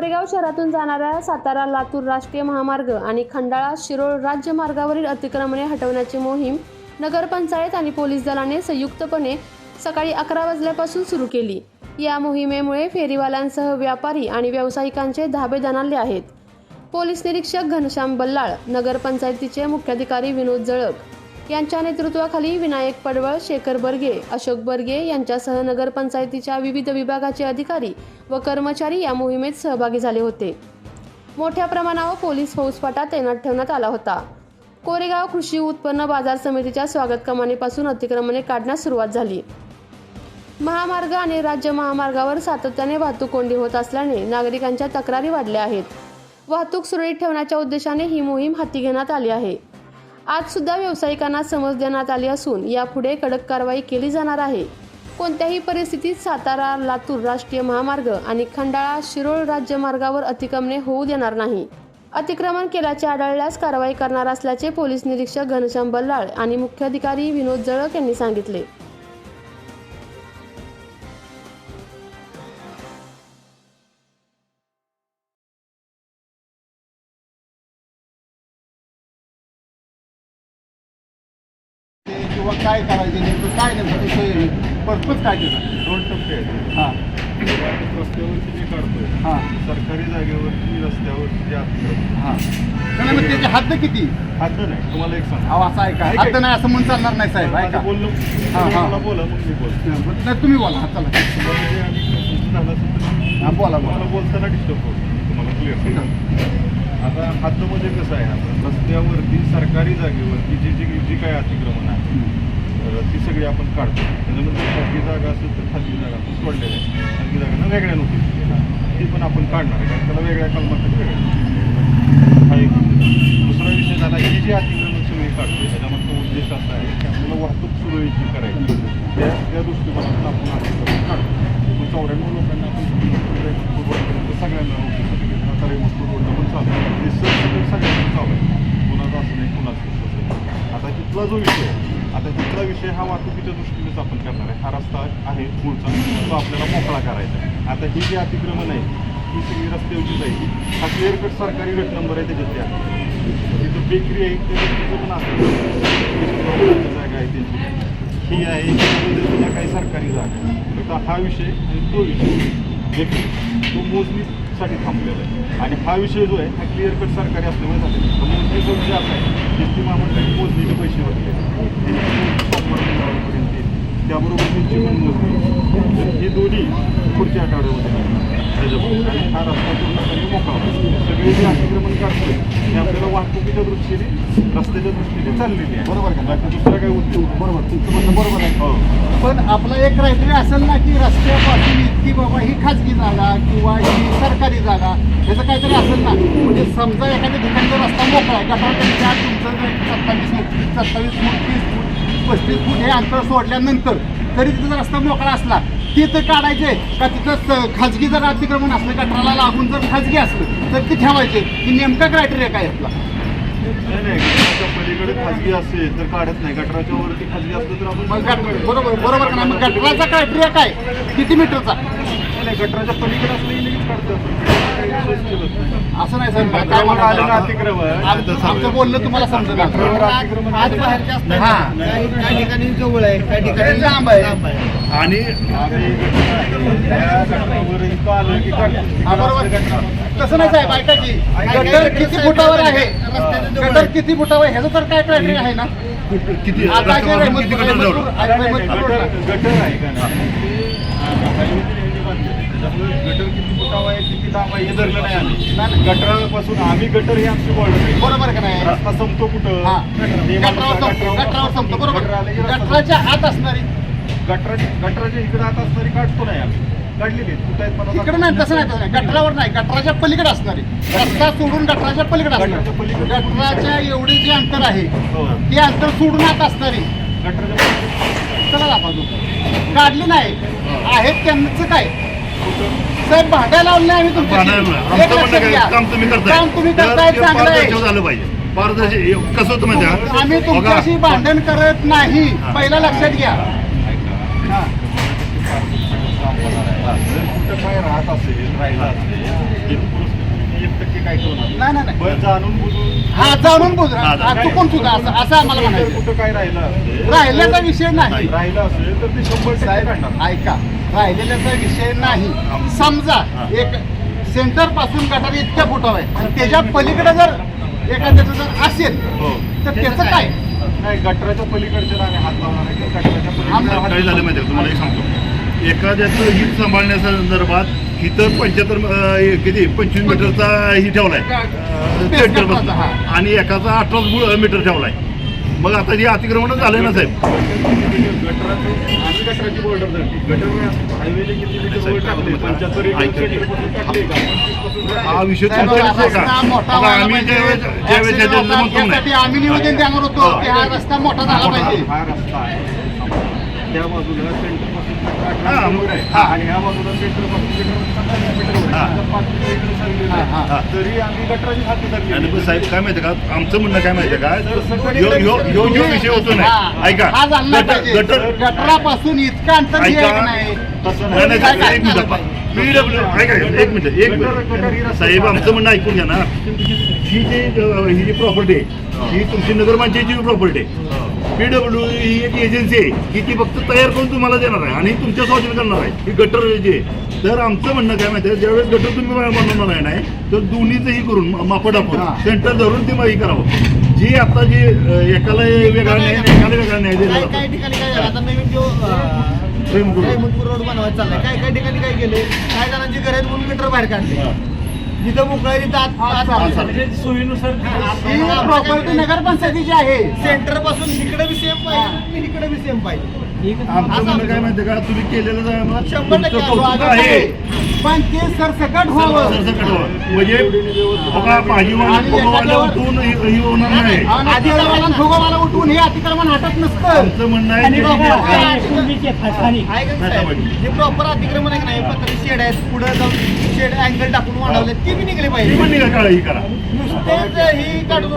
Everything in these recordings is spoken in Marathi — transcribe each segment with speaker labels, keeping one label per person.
Speaker 1: कोरेगाव शहरातून जाणाऱ्या सातारा लातूर राष्ट्रीय महामार्ग आणि खंडाळा शिरोळ राज्य मार्गावरील अतिक्रमणे हटवण्याची मोहीम नगरपंचायत आणि पोलीस दलाने संयुक्तपणे सकाळी अकरा वाजल्यापासून सुरू केली. या मोहिमेमुळे फेरीवाल्यांसह व्यापारी आणि व्यावसायिकांचे धाबे दणाले आहेत. पोलीस निरीक्षक घनश्याम बल्लाळ नगरपंचायतीचे मुख्याधिकारी विनोद जळक यांच्या नेतृत्वाखाली विनायक पडवळ शेखर बर्गे अशोक बर्गे यांच्यासह नगरपंचायतीच्या विविध विभागाचे अधिकारी व कर्मचारी या मोहिमेत सहभागी झाले होते. मोठ्या प्रमाणावर पोलीस फौजफाटा तैनात ठेवण्यात आला होता. कोरेगाव कृषी उत्पन्न बाजार समितीच्या स्वागत कमानीपासून अतिक्रमणे काढण्यास सुरुवात झाली. महामार्ग आणि राज्य महामार्गावर सातत्याने वाहतूक कोंडी होत असल्याने नागरिकांच्या तक्रारी वाढल्या आहेत. वाहतूक सुरळीत ठेवण्याच्या उद्देशाने ही मोहीम हाती घेण्यात आली आहे. आजसुद्धा व्यावसायिकांना समज देण्यात आली असून यापुढे कडक कारवाई केली जाणार आहे. कोणत्याही परिस्थितीत सातारा लातूर राष्ट्रीय महामार्ग आणि खंडाळा शिरोळ राज्यमार्गावर अतिक्रमणे होऊ देणार नाही. अतिक्रमण केल्याचे आढळल्यास कारवाई करणार असल्याचे पोलीस निरीक्षक घनश्याम बल्लाळ आणि मुख्याधिकारी विनोद जळक यांनी सांगितले.
Speaker 2: किंवा काय करायचं नेमकं काय नेमकं विषय पर्पज काय त्याचा
Speaker 3: दोन टप्पे आहेत.
Speaker 2: हां.
Speaker 3: रस्त्यावरती जे काढतोय
Speaker 2: हां.
Speaker 3: सरकारी जागेवरती रस्त्यावरती जे अतिक्रमण
Speaker 2: हां. नाही मग त्याची हद्द किती?
Speaker 3: नाही. तुम्हाला एक सांग
Speaker 2: अहो असं हद्द नाही असं म्हणून चालणार नाही साहेब.
Speaker 3: बोललो.
Speaker 2: हां, हां.
Speaker 3: मला बोला मग मी बोलतो.
Speaker 2: नाही तुम्ही बोला. हा, चला.
Speaker 3: तुम्हाला जे आणि तुमचं झालं असेल तर
Speaker 2: हां बोला
Speaker 3: तुम्हाला बोलताना डिस्टर्ब करतो तुम्हाला क्लिअर आता हद्दमध्ये कसं आहे? आता रस्त्यावरती सरकारी जागेवरती जी जी जी काय अतिक्रमण आहे तर ती सगळी आपण काढतो. त्याच्यानंतर खाजगी जागा असेल तर खाजगी जागा आपण सोडलेल्या आहे. खाजगी जागांना वेगळ्या नोटीस ती पण आपण काढणार आहे. कारण त्याला वेगळ्या कलमासाठी वेगळ्या हा एक दुसरा विषय झाला ही जी अतिक्रमण सगळी काढतो त्याच्यामागचा उद्देश असा आहे की आपल्याला वाहतूक सुरळीत जी करायची त्या त्या दृष्टिकोनातून आपण अतिक्रमण काढतो मग चौऱ्याण्णव लोकांना आपण सगळ्यांना नोटीस घेतलं आता रोडला पण चालू आहे हे सगळं सगळ्यांना चालू आहे कुणाचं असं नाही कुणाचं तसं नाही. आता तिथला जो विषय आहे आता तिथला विषय हा वाहतुकीच्या दृष्टीनेच आपण करणार आहे हा रस्ता आहे पुढचा तो आपल्याला मोकळा करायचा आहे आता ही जी अतिक्रमण आहे ही सगळी रस्त्यावरची जाईल हा क्लिअर कट सरकारी गट नंबर आहे त्याच्यातली आहे तिथं बेकरी आहे त्याच्यात पण असेल जागा आहे त्यांची ही आहे काही सरकारी जागा तर हा विषय आणि तो विषय देखील तो मोजणीसाठी थांबलेला आहे. आणि हा विषय जो आहे हा क्लिअर कट सरकारी असल्यामुळे झालेला आहे. तर मोजणीचा विषय असा आहे टी महामंडळाची मोजणीचे पैसे भरले त्याबरोबर त्यांची पण मोजणी हे दोन्ही पुढच्या आठवड्यामध्ये आणि हा रस्ता पूर्णपणे मोकळा. सगळे जे अतिक्रमण काढतोय हे आपल्याला वाहतुकीच्या दृष्टीने रस्त्याच्या दृष्टीने चाललेली आहे.
Speaker 2: बरोबर का?
Speaker 3: बाकी दुसरा काही उद्योग?
Speaker 2: बरोबर तुमचं म्हणणं बरोबर आहे.
Speaker 3: हो
Speaker 2: पण आपला एक क्रायटेरिया असेल ना की रस्त्यापासून की बाबा ही खाजगी जागा किंवा ही सरकारी जागा ह्याचं काहीतरी असेल ना. म्हणजे समजा एखाद्या ठिकाणी रस्ता मोकळा आहे गटारच्या तुमचं सत्तावीस फूट सत्तावीस फूट तीस फूट पस्तीस फूट हे अंतर सोडल्यानंतर तरी तिथं रस्ता मोकळा असला ते तर काढायचे. का तिथं खाजगी जर अतिक्रमण असलं गटराला लागून जर खाजगी असलं तर ते ठेवायचे. की नेमका क्रायटेरिया काय आपला
Speaker 3: नाही नाही गटराच्या पलीकडे खाजगी असेल तर काढत नाही. गटराच्या वरती खाजगी असलं तर आपण
Speaker 2: मग गट बरोबर बरोबर का नाही? मग गटराचा काय? किती मीटरचा
Speaker 3: नाही, नाही गटराच्या पलीकडे असलं
Speaker 2: असं नाही साहेब काय
Speaker 3: गटरावर आलेलं
Speaker 2: म्हणा
Speaker 3: अतिक्रमण
Speaker 2: आमचं बोलणं तुम्हाला समजलं
Speaker 3: गटरावर अतिक्रमण
Speaker 2: आज बाहेरचे असतात.
Speaker 3: हा.
Speaker 4: काही काही ठिकाणी जवळ आहे काही ठिकाणी
Speaker 2: लांब आहे.
Speaker 3: आणि आलं.
Speaker 2: हा, बरोबर. तसं नाही साहेब ऐका की. गटर किती फुटावर आहे. गटर किती फुटावर आहे? ह्याचं तर काय क्रायटेरिया आहे ना?
Speaker 3: किती
Speaker 2: आता जे
Speaker 3: गटर आहे का नाही हायवेचे यांनी बांधलेलं आहे. त्याच्यामुळे गटर किती फुटावा आहे किती लांब आहे हे धरलं नाही आम्ही गटरापासून आम्ही गटर हे आमची बॉर्डर
Speaker 2: बरोबर का नाही?
Speaker 3: रस्ता संपतो कुठं?
Speaker 2: हा.
Speaker 3: हे
Speaker 2: गटरावर
Speaker 3: माणूस
Speaker 2: संपतो गटरावर संपतो. बरोबर.
Speaker 3: गटर आलं की रस्ता
Speaker 2: गटराच्या आत असणारी.
Speaker 3: गटराच्या गटराच्या इकडे आता असणारी काढतो नाही आम्ही. काढलेली आहेत. कुठं आहेत मला
Speaker 2: इकडे नाही तसं नाही तसं नाही. गटरावर नाही. गटराच्या पलीकडे असणारी. रस्ता सोडून गटराच्या पलीकडे
Speaker 3: गटराच्या
Speaker 2: असणार
Speaker 3: पलीकडे.
Speaker 2: गटराच्या एवढे जे अंतर आहे
Speaker 3: हो.
Speaker 2: ते अंतर सोडून आत असणारी.
Speaker 3: गटराच्या पलीकडे
Speaker 2: चला दाखवा तू काढली नाही. आहेत त्यांचं काय? साहेब भांडायला लावलं नाही आम्ही तुमच्याशी.
Speaker 5: आमचं
Speaker 2: एक
Speaker 5: म्हणणं
Speaker 2: लक्षात
Speaker 5: काय,
Speaker 2: घ्या.
Speaker 5: काम तुम्ही करताय.
Speaker 2: काम तुम्ही
Speaker 5: तर
Speaker 2: करताय
Speaker 5: ते
Speaker 2: चांगलं आहे.
Speaker 5: पारदर्शक झालं पाहिजे. पारदर्शी कसं होतं माहिती आहे का?
Speaker 2: आम्ही
Speaker 5: बघा,
Speaker 2: तुमच्याशी भांडण करत नाही. पहिला लक्षात घ्या. हा.
Speaker 3: जर काय पण जाणून बुजून
Speaker 2: हा जाणून बुज
Speaker 5: हा,
Speaker 2: हा, चुकून सुद्धा असं असं आम्हाला म्हणायचं.
Speaker 3: कुठं काय राहिलं
Speaker 2: राहिल्याचा विषय नाही.
Speaker 3: राहिलं असेल तर ते शंभर
Speaker 2: साहेब ऐका. राहिलेल्याचा विषय नाही. समजा एक सेंटरपासून गटार इतक्या फुटावर आहे. आणि त्याच्या पलीकडे जर एखाद्याचं जर असेल
Speaker 5: हो.
Speaker 2: तर त्याचं काय?
Speaker 3: नाही गटराच्या पलीकडच्या आम्ही हात लावणार नाही किंवा गटराच्या पलीकडे
Speaker 2: आम्हाला
Speaker 5: काय झालं माहिती? तुम्हाला एक सांगतो. एखाद्याचं हित सांभाळण्याच्या संदर्भात इथं पंच्याहत्तर किती पंचवीस मीटरचा ही ठेवलाय अं,
Speaker 2: Space
Speaker 5: सेंटर
Speaker 2: कटवायचा,
Speaker 5: बसला.
Speaker 2: हा.
Speaker 5: आणि एकाचा अठरा मीटर ठेवलाय मग आता हे अतिक्रमण झालंय ना साहेब हा विषय का आम्ही. ज्यावेळेस ज्यावेळेस म्हणतो नाही
Speaker 2: देणार होतो
Speaker 5: हा.
Speaker 2: की हा रस्ता मोठा झाला पाहिजे
Speaker 3: आहे त्या बाजूला सेंटर
Speaker 5: हा, हा.
Speaker 3: आणि ह्या बाजूला सेंटरपासून
Speaker 5: हा.
Speaker 2: हा, हा.
Speaker 3: तरी आम्ही गटराची हाती धरली
Speaker 5: साहेब काय माहिती का? आमचं म्हणणं काय माहिती का? जो विषय होतो नाही. ऐका.
Speaker 2: हा गटरापासून इतकं अंतर
Speaker 5: ऐका.
Speaker 2: आहे की नाही.
Speaker 3: तसं
Speaker 5: नाही, नाही,
Speaker 2: काय
Speaker 5: साहेब, एक मिनिट पीडब्ल्यू ऐका एक मिनिट एक मिनिट. साहेब आमचं म्हणणं ऐकून घ्या ना. ही जी ही जी प्रॉपर्टी आहे ही तुमची नगरपंचायतीची प्रॉपर्टी आहे पीडब्ल्यू ही एक एजन्सी आहे. की ती फक्त तयार करून तुम्हाला देणार आहे. आणि तुमच्या स्वाधीन करणार आहे. ही गटर जे. आहे. तर आमचं म्हणणं काय माहिती आहे? ज्यावेळेस गटर तुम्ही बनवणार आहे नाही तर दोन्हीचंही करून मापड
Speaker 2: हा.
Speaker 5: आपण सेंटर धरून ती माही करावं. जी आता जी एकाला वेगळा न्याय एकाला वेगळा दिला
Speaker 4: काय
Speaker 5: जातो.
Speaker 4: काय ठिकाणी काय झालं? आता नवीन जो
Speaker 5: प्रेमकुळ.
Speaker 4: मुदपूर रोड. बनवायचा चाललाय. काय काय ठिकाणी काय केले काय जणांची घर आहेत म्हणून गटर बाहेर काढले. जिथं मोकळा बांधले.
Speaker 2: चालेल.
Speaker 4: सोयीनुसार
Speaker 2: ही प्रॉपर्टी नगरपंचायतीची आहे.
Speaker 4: सेंटरपासून इकडे बी सेम पाहिजे इकडे बी सेम पाहिजे.
Speaker 5: आमचं काय माहिती का? तुम्ही केलेलं
Speaker 4: शंभर टक्के
Speaker 2: पण ते सरसकट व्हावं.
Speaker 5: सरसकट व्हावं. म्हणजे भाजीवाला उठून हे हे होणार नाही.
Speaker 2: उठून हे अतिक्रमण हटत नसतं.
Speaker 5: आमचं म्हणणं आहे की-?
Speaker 4: जे प्रॉपर अतिक्रमण आहे की नाही? पत्र शेड आहेत पुढे जाऊन शेड अँगल टाकून वाढवले ते बी निघले पाहिजे.
Speaker 5: पण निघा काळा ही करा.
Speaker 4: नुसतेच ही काढून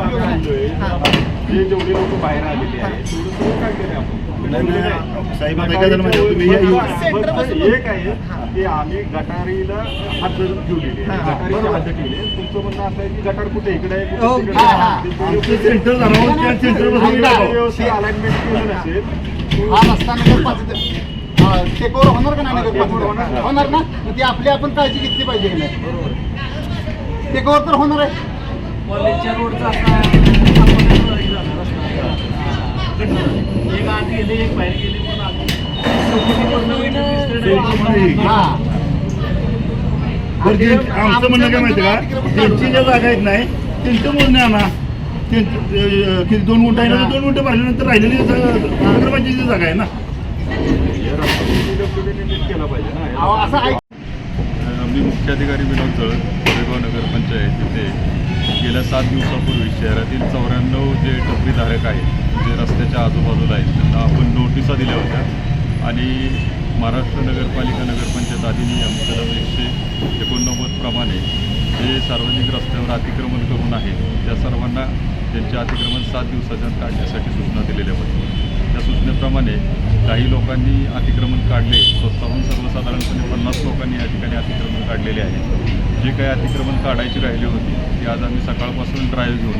Speaker 3: जेवढे लोक बाहेर आलेले आहेत तेवढं काढलेलं आहे आपण?
Speaker 5: साहेब, हे
Speaker 3: एक आहे की आम्ही गटारीला हात धरून ठेवलेले
Speaker 4: बरोबर.
Speaker 3: हात ठेवले तुमचं म्हणणं असं आहे की गटार कुठे इकडे व्यवस्थित अलाइनमेंट केलं नसेल
Speaker 2: हा रस्ता नगरपालिका टेकवर होणार का नाही होणार. ना? ती आपली आपण काळजी घेतली पाहिजे की नाही? टेकवर तर होणार आहे.
Speaker 6: कॉलेजच्या रोडचा एक आत गेले एक बाहेर गेले
Speaker 2: हा
Speaker 5: आमचं म्हणणं काय माहिती का? ज्यांची ज्या जागा आहेत नाही त्यांचं बोलणे आणा त्यांचं, किती दोन गुंठ आहे ना दोन गुंठ भरल्यानंतर राहिलेली जा- जागा आहे ना.
Speaker 7: मी मुख्याधिकारी विनोद जळ कोरेगाव नगरपंचायत तिथे गेल्या सात दिवसापूर्वी शहरातील चौऱ्याण्णव जे टपरीधारक आहेत जे रस्त्याच्या आजूबाजूला आहेत त्यांना आपण नोटिसा दिल्या होत्या. आणि महाराष्ट्र नगरपालिका नगरपंचायत अधिनियम कलम एकशे एकोणनव्वदप्रमाणे जे सार्वजनिक रस्त्यावर अतिक्रमण करून आहेत त्या सर्वांना त्यांचे अतिक्रमण सात दिवसाच्या काढण्यासाठी सूचना दिलेल्या होत्या. त्या सूचनेप्रमाणे काही लोकांनी अतिक्रमण काढले. स्वतःहून सर्वसाधारणपणे पन्नास लोकांनी या ठिकाणी अतिक्रमण काढलेले आहे. जे काही अतिक्रमण काढायची राहिली होती ती आज आम्ही सकाळपासून ड्राईव्ह घेऊन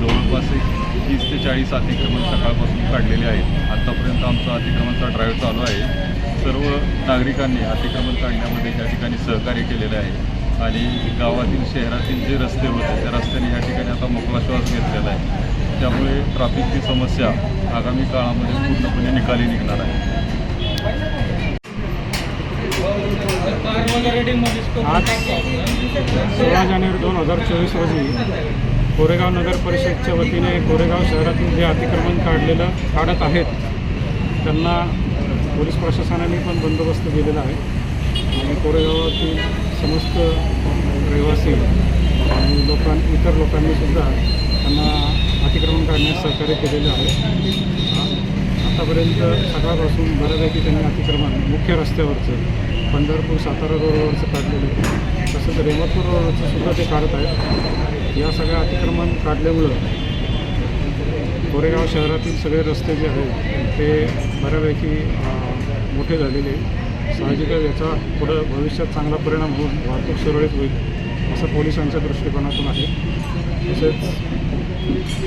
Speaker 7: जवळपास एक तीस ते चाळीस अतिक्रमण सकाळपासून काढलेले आहेत. आत्तापर्यंत आमचा अतिक्रमणचा ड्राईव्ह चालू आहे. सर्व नागरिकांनी अतिक्रमण काढण्यामध्ये या ठिकाणी सहकार्य केलेलं आहे. आणि गावातील शहरातील जे रस्ते होते त्या रस्त्याने या ठिकाणी आता मोकळा श्वास घेतलेला आहे. त्यामुळे ट्रॅफिकची समस्या आगामी काळामध्ये पूर्णपणे निकाली निघणार आहे.
Speaker 6: आज सोळा जानेवारी दोन हजार चोवीस रोजी कोरेगाव नगर परिषदच्या वतीने कोरेगाव शहरातील जे अतिक्रमण काढलेलं काढत आहेत त्यांना पोलीस प्रशासनाने पण बंदोबस्त दिलेला आहे. आणि कोरेगावातील समस्त रहिवासी आणि लोकां इतर लोकांनी सुद्धा त्यांना अतिक्रमण काढण्यास सहकार्य केलेलं आहे. आतापर्यंत सकाळपासून बऱ्यापैकी त्यांनी अतिक्रमण मुख्य रस्त्यावरचं पंढरपूर सातारा रोडवरचं काढलेलं तसंच रेमतपूर रोडवरचं सुद्धा ते काढत आहेत. या सगळ्या अतिक्रमण काढल्यामुळं कोरेगाव शहरातील सगळे रस्ते जे आहेत ते बऱ्यापैकी मोठे झालेले साहजिकच याचा पुढं भविष्यात चांगला परिणाम होऊन वाहतूक सुरळीत होईल असं पोलिसांच्या दृष्टिकोनातून आहे. तसेच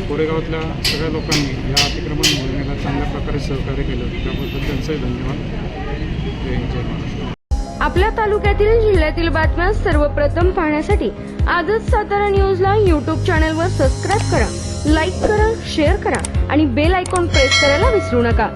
Speaker 6: कोरेगावातल्या सगळ्या लोकांनी या अतिक्रमण मोहिमेला चांगल्या प्रकारे सहकार्य केलं. त्याबद्दल त्यांचंही धन्यवाद. जय जय महाराष्ट्र.
Speaker 8: आपल्या तालुक्यातील जिल्ह्यातील बातम्या सर्वप्रथम पाहण्यासाठी आजच सातारा न्यूजला यूट्यूब चॅनलवर सबस्क्राईब करा लाईक करा शेअर करा आणि बेल आयकॉन प्रेस करायला विसरू नका.